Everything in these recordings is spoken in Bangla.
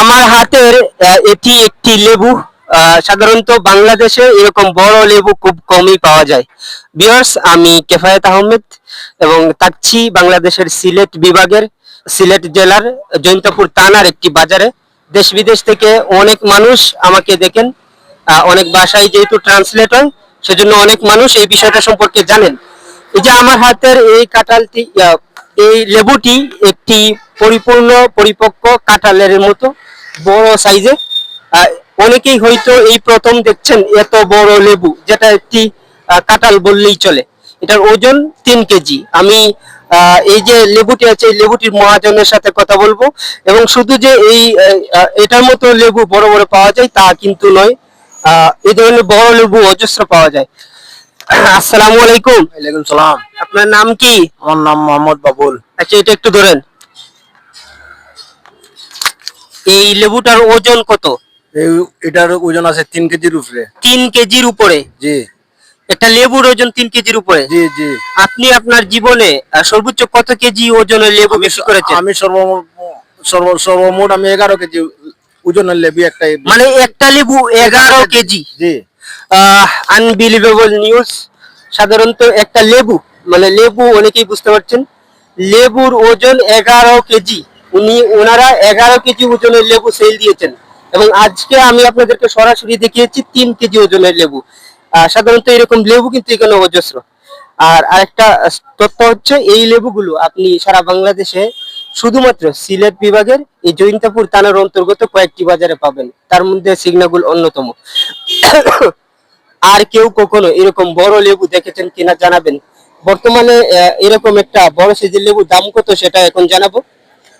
আমার হাতের এটি একটি লেবু সাধারণত বাংলাদেশে এরকম বড় লেবু খুব কমই পাওয়া যায়। বিয়ার্স আমি কেফায়েত আহমেদ এবং থাকছি বাংলাদেশের সিলেট বিভাগের, সিলেট জেলার জৈন্তপুর থানার একটি বাজারে। দেশ বিদেশ থেকে অনেক মানুষ আমাকে দেখেন। অনেক ভাষায় যেহেতু ট্রান্সলেট হয়, সেজন্য অনেক মানুষ এই বিষয়টা সম্পর্কে জানেন। এই যে আমার হাতের এই কাঁঠালটি এই লেবুটি একটি পরিপূর্ণ পরিপক্ক কাঁঠালের মতো বড় সাইজে। অনেকেই হয়তো এই প্রথম দেখছেন এত বড় লেবু যেটা একটি কাঁঠাল বললেই চলে। এটার ওজন তিন কেজি। আমি এই যে লেবুটি আছে এই লেবুটির মহাজনের সাথে কথা বলব। এবং শুধু যে এই এটার মতো লেবু বড় বড় পাওয়া যায় তা কিন্তু নয়। আহ, এই ধরনের বড় লেবু অজস্র পাওয়া যায়। আসসালামু আলাইকুম। ওয়ালাইকুম সালাম। আপনার নাম কি? আমার নাম মোহাম্মদ বাবুল। আচ্ছা এটা একটু ধরেন। এই লেবুটার ওজন কত? এটার ওজন আছে তিন কেজির উপরে। তিন কেজির উপরে? জি। একটা লেবুর ওজন তিন কেজির উপরে? জি জি। আপনি আপনার জীবনে সর্বোচ্চ কত কেজি ওজনের লেবু বেশি করেছেন? আমি সর্বমোট সর্ব সর্বমোট আমি এগারো কেজি ওজনের লেবু একটা মানে একটা লেবু এগারো কেজি? জি। আনবিলিভেবল নিউজ সাধারণত একটা লেবু মানে লেবু অনেকেই বুঝতে পারছেন। লেবুর ওজন এগারো কেজি। উনি ওনারা এগারো কেজি ওজনের লেবু সেল দিয়েছেন। এবং আজকে আমি আপনাদেরকে সরাসরি দেখিয়েছি তিন কেজি ওজনের লেবু। সাধারণত এরকম লেবু কিন্তু এখানে অজস্র। আর আরেকটা তথ্য হচ্ছে, এই লেবুগুলো আপনি সারা বাংলাদেশে শুধুমাত্র সিলেট বিভাগের এই জৈন্তাপুর থানার অন্তর্গত কয়েকটি বাজারে পাবেন। তার মধ্যে সিগনাগুল অন্যতম। আর কেউ কখনো এরকম বড় লেবু দেখেছেন কিনা জানাবেন। বর্তমানে এরকম একটা বড় সাইজের লেবু দাম কত সেটা এখন জানাব।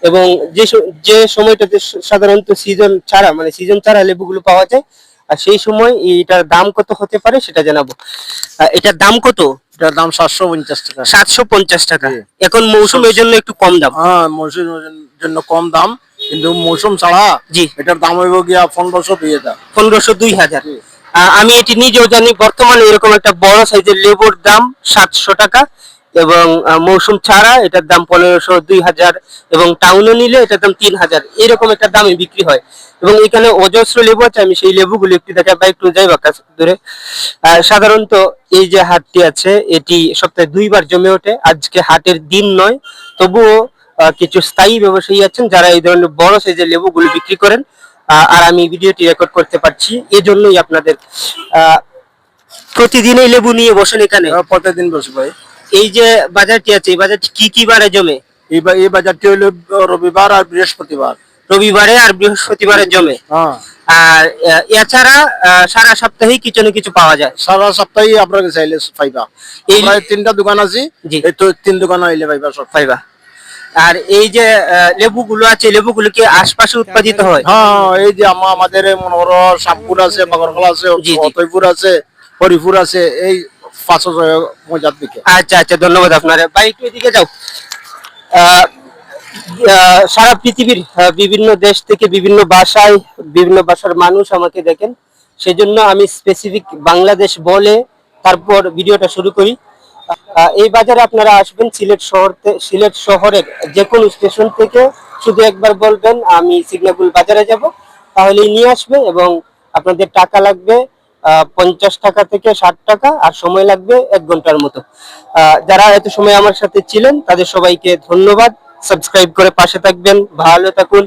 এবং যে যে সময়টাতে সাধারণত সিজন ছাড়া মানে সিজন ছাড়া লেবুগুলো পাওয়া যায় আর সেই সময় এটার দাম কত হতে পারে সেটা জানাব। এটার দাম কত? এটার দাম সাতশো পঞ্চাশ টাকা। সাতশো পঞ্চাশ টাকা। এখন মৌসুমের জন্য একটু কম দাম। হ্যাঁ মৌসুমের জন্য কম দাম কিন্তু মৌসুম ছাড়া জি। এটার দাম হইব গিয়া পনেরোশো দুই হাজার। পনেরোশো দুই হাজার। আমি এটি নিজেও জানি বর্তমানে এরকম একটা বড় সাইজের লেবুর দাম সাতশো টাকা। এবং মৌসুম ছাড়া এটার দাম পনেরোশো, দুই হাজার এবং টাউনে নিলে এটার দাম তিন হাজার। এরকম একটা দামে বিক্রি হয়। এবং এখানে অজস্র লেবু আছে, আমি সেই লেবুগুলো একটু দেখা বা একটু যাই বা কাছে দূরে সাধারণত এই যে হাটটি আছে, এটি সপ্তাহে দুইবার জমে ওঠে। আজকে হাটের দিন নয়, তবুও কিছু স্থায়ী ব্যবসায়ী আছেন যারা এই ধরনের বড় সাইজের লেবুগুলো বিক্রি করেন। আর আমি ভিডিওটি রেকর্ড করতে পারছি। এজন্যই আপনাদের প্রতিদিন এই লেবু নিয়ে বসেন এখানে। এবার প্রত্যেকদিন বসে ভাই। এই যে বাজারটি আছে এই বাজারটি কি কি বারে জমে? এই বাজারটি হইল রবিবার আর বৃহস্পতিবার। রবিবারে আর বৃহস্পতিবারে জমে। হ্যাঁ। আর এছাড়া সারা সপ্তাহে কিছু না কিছু পাওয়া যায়। সারা সপ্তাহে আপনাকে চাইলে পাইবা এই- তিনটা দোকান আছে। এই তো তিন দোকান আইলে পাইবা সব। পাইবা আর এই যে লেবুগুলো আছে লেবুগুলো কি আশপাশে উৎপাদিত হয়? হ্যাঁ এই যে আমাদের এই মনে করো শামপুর আছে বাগরকলা আছে। অতইপুর আছে হরিপুর আছে এই পাঁচশো মজার আচ্ছা আচ্ছা ধন্যবাদ আপনার। ভাই এদিকে যাও। সারা পৃথিবীর বিভিন্ন দেশ থেকে বিভিন্ন ভাষায়, বিভিন্ন ভাষার মানুষ আমাকে দেখেন। সেজন্য আমি স্পেসিফিক বাংলাদেশ বলে তারপর ভিডিওটা শুরু করি। এই বাজারে আপনারা আসবেন সিলেট শহর সিলেট শহরের যে কোনো স্টেশন থেকে। শুধু একবার বলবেন, আমি সিগনাপুর বাজারে যাব। তাহলেই নিয়ে আসবে এবং আপনাদের টাকা লাগবে। পঞ্চাশ টাকা থেকে ষাট টাকা আর সময় লাগবে এক ঘণ্টার মতো। যারা এত সময় আমার সাথে ছিলেন, তাদের সবাইকে ধন্যবাদ। সাবস্ক্রাইব করে পাশে থাকবেন। ভালো থাকুন।